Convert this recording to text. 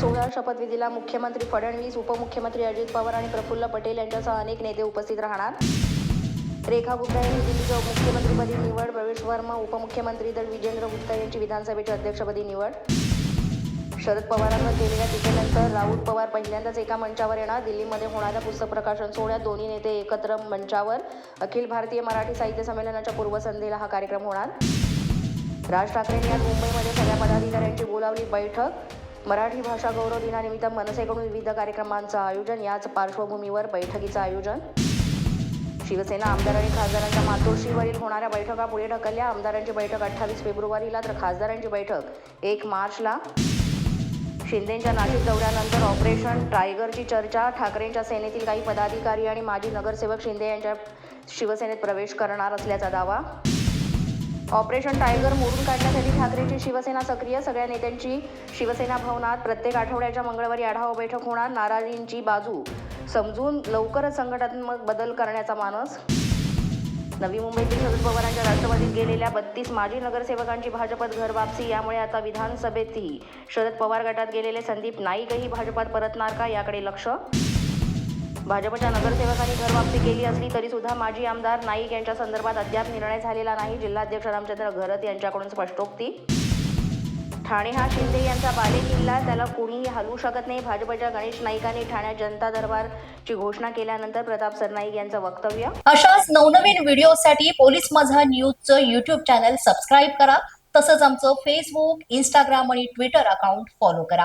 सोहळा शपथविधीला मुख्यमंत्री फडणवीस उपमुख्यमंत्री अजित पवार आणि प्रफुल्ल पटेल यांच्यासह अनेक नेते उपस्थित राहणार. रेखा गुप्ता यांनी दिल्लीच्या मुख्यमंत्रीपदी निवड प्रवेश वर्मा उपमुख्यमंत्री तर विजेंद्र गुप्ता यांची विधानसभेच्या अध्यक्षपदी निवड. शरद पवारांवर केलेल्या टीकेनंतर राऊत पवार पहिल्यांदाच एका मंचावर येणार. दिल्लीमध्ये होणाऱ्या पुस्तक प्रकाशन सोहळ्यात दोन्ही नेते एकत्र मंचावर. अखिल भारतीय मराठी साहित्य संमेलनाच्या पूर्वसंध्येला हा कार्यक्रम होणार. राज ठाकरेंनी आज मुंबईमध्ये सगळ्या पदाधिकाऱ्यांची बोलावली बैठक. मराठी भाषा गौरव दिनानिमित्त मनसेकडून विविध कार्यक्रमांचं आयोजन. याच पार्श्वभूमीवर बैठकीचं आयोजन. शिवसेना आमदार आणि खासदारांच्या मातोश्रीवरील होणाऱ्या बैठका पुढे ढकलल्या. आमदारांची बैठक अठ्ठावीस फेब्रुवारीला तर खासदारांची बैठक एक मार्चला. शिंदेच्या नाशिक दौऱ्यानंतर ऑपरेशन टायगरची चर्चा. ठाकरेंच्या सेनेतील काही पदाधिकारी आणि माजी नगरसेवक शिंदे यांच्या शिवसेनेत प्रवेश करणार असल्याचा दावा. ऑपरेशन टायगर मोडून काढण्यासाठी ठाकरेंची शिवसेना सक्रिय. सगळ्या नेत्यांची शिवसेना भवनात प्रत्येक आठवड्याच्या मंगळवारी आढावा बैठक होणार नाराजींची बाजू. समजून लवकरच संघटनात्मक बदल करण्याचा मानस. नवी मुंबईतील शरद पवारांच्या राष्ट्रवादीत गेलेल्या बत्तीस माजी नगरसेवकांची भाजपात घर वापसी यामुळे आता विधानसभेतही शरद पवार गटात गेलेले संदीप नाईकही भाजपात परतणार का याकडे लक्ष? भाजपच्या नगरसेवकांनी घरवापसी केली असली तरी सुद्धा माजी आमदार नाईक यांच्या संदर्भात अद्याप निर्णय झालेला नाही. जिल्हाध्यक्ष रामचंद्र घरत यांच्याकडून स्पष्टोक्ती. ठाणे हा शिंदे यांचा बालेकिल्ला त्याला कुणीही हलवू शकत नाही. भाजपच्या गणेश नाईकांनी ठाण्यात जनता दरबारची घोषणा केल्यानंतर प्रताप सरनाईक यांचं वक्तव्य. अशाच नवनवीन व्हिडिओसाठी पोलीस माझा न्यूजचं युट्यूब चॅनल सबस्क्राईब करा. तसंच आमचं फेसबुक इंस्टाग्राम आणि ट्विटर अकाउंट फॉलो करा.